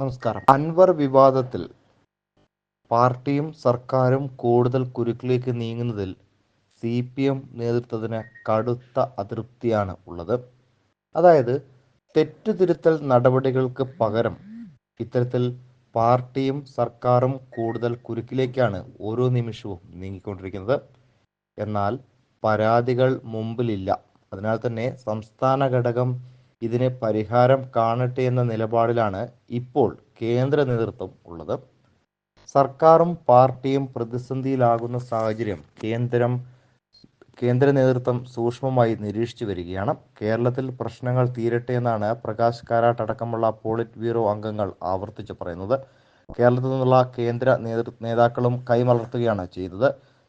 നമസ്കാരം. അൻവർ വിവാദത്തിൽ പാർട്ടിയും സർക്കാരും കൂടുതൽ കുരുക്കിലേക്ക് നീങ്ങുന്നതിൽ സി പി എം നേതൃത്വത്തിന് കടുത്ത അതൃപ്തിയാണ് ഉള്ളത്. അതായത് തെറ്റുതിരുത്തൽ നടപടികൾക്ക് പകരം ഇത്തരത്തിൽ പാർട്ടിയും സർക്കാരും കൂടുതൽ കുരുക്കിലേക്കാണ് ഓരോ നിമിഷവും നീങ്ങിക്കൊണ്ടിരിക്കുന്നത്. എന്നാൽ പരാതികൾ മുമ്പിലില്ല. അതിനാൽ തന്നെ സംസ്ഥാന ഘടകം ഇതിന് പരിഹാരം കാണട്ടെ എന്ന നിലപാടിലാണ് ഇപ്പോൾ കേന്ദ്ര നേതൃത്വം ഉള്ളത്. സർക്കാരും പാർട്ടിയും പ്രതിസന്ധിയിലാകുന്ന സാഹചര്യം കേന്ദ്രം കേന്ദ്ര നേതൃത്വം സൂക്ഷ്മമായി നിരീക്ഷിച്ചു വരികയാണ്. കേരളത്തിൽ പ്രശ്നങ്ങൾ തീരട്ടെ എന്നാണ് പ്രകാശ് കാരാട്ട് അടക്കമുള്ള പോളിറ്റ് ബ്യൂറോ അംഗങ്ങൾ ആവർത്തിച്ച് പറയുന്നത്. കേരളത്തിൽ നിന്നുള്ള കേന്ദ്ര നേതൃ നേതാക്കളും കൈമലർത്തുകയാണ് ചെയ്തത്.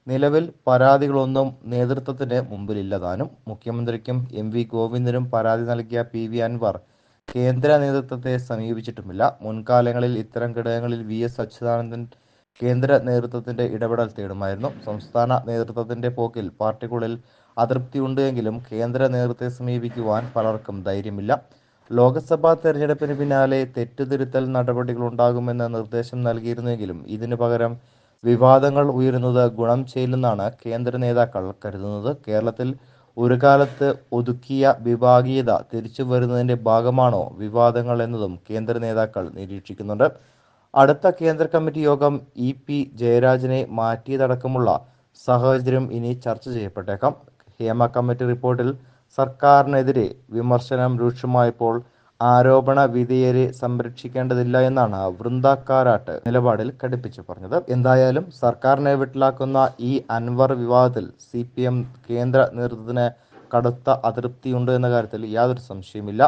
നിലവിൽ പരാതികളൊന്നും നേതൃത്വത്തിന് മുമ്പിലില്ലതാനും മുഖ്യമന്ത്രിക്കും എം വി ഗോവിന്ദനും പരാതി നൽകിയ പി വി അൻവർ കേന്ദ്ര നേതൃത്വത്തെ സമീപിച്ചിട്ടുമില്ല. മുൻകാലങ്ങളിൽ ഇത്തരം ഘടകങ്ങളിൽ വി എസ് അച്യുതാനന്ദൻ കേന്ദ്ര നേതൃത്വത്തിന്റെ ഇടപെടൽ തേടുമായിരുന്നു. സംസ്ഥാന നേതൃത്വത്തിന്റെ പോക്കിൽ പാർട്ടിക്കുള്ളിൽ അതൃപ്തിയുണ്ട് എങ്കിലും കേന്ദ്ര നേതൃത്വത്തെ സമീപിക്കുവാൻ പലർക്കും ധൈര്യമില്ല. ലോക്സഭാ തെരഞ്ഞെടുപ്പിന് പിന്നാലെ തെറ്റുതിരുത്തൽ നടപടികൾ ഉണ്ടാകുമെന്ന് നിർദ്ദേശം നൽകിയിരുന്നെങ്കിലും ഇതിനു പകരം വിവാദങ്ങൾ ഉയരുന്നത് ഗുണം ചെയ്യില്ലെന്നാണ് കേന്ദ്ര നേതാക്കൾ കരുതുന്നത്. കേരളത്തിൽ ഒരു കാലത്ത് ഒതുക്കിയ വിഭാഗീയത തിരിച്ചു വരുന്നതിന്റെ ഭാഗമാണോ വിവാദങ്ങൾ എന്നതും കേന്ദ്ര നേതാക്കൾ നിരീക്ഷിക്കുന്നുണ്ട്. അടുത്ത കേന്ദ്ര കമ്മിറ്റി യോഗം ഇ പി ജയരാജനെ മാറ്റിയതടക്കമുള്ള സാഹചര്യം ഇനി ചർച്ച ചെയ്യപ്പെട്ടേക്കാം. ഹേമ കമ്മിറ്റി റിപ്പോർട്ടിൽ സർക്കാരിനെതിരെ വിമർശനം രൂക്ഷമായപ്പോൾ ആരോപണ വിധേയരെ സംരക്ഷിക്കേണ്ടതില്ല എന്നാണ് വൃന്ദ കാരാട്ട് നിലപാടിൽ കടുപ്പിച്ചു പറഞ്ഞത്. എന്തായാലും സർക്കാരിനെ വിട്ടിലാക്കുന്ന ഈ അൻവർ വിവാദത്തിൽ സി കേന്ദ്ര നേതൃത്വത്തിന് കടുത്ത അതൃപ്തിയുണ്ട് എന്ന കാര്യത്തിൽ യാതൊരു സംശയമില്ല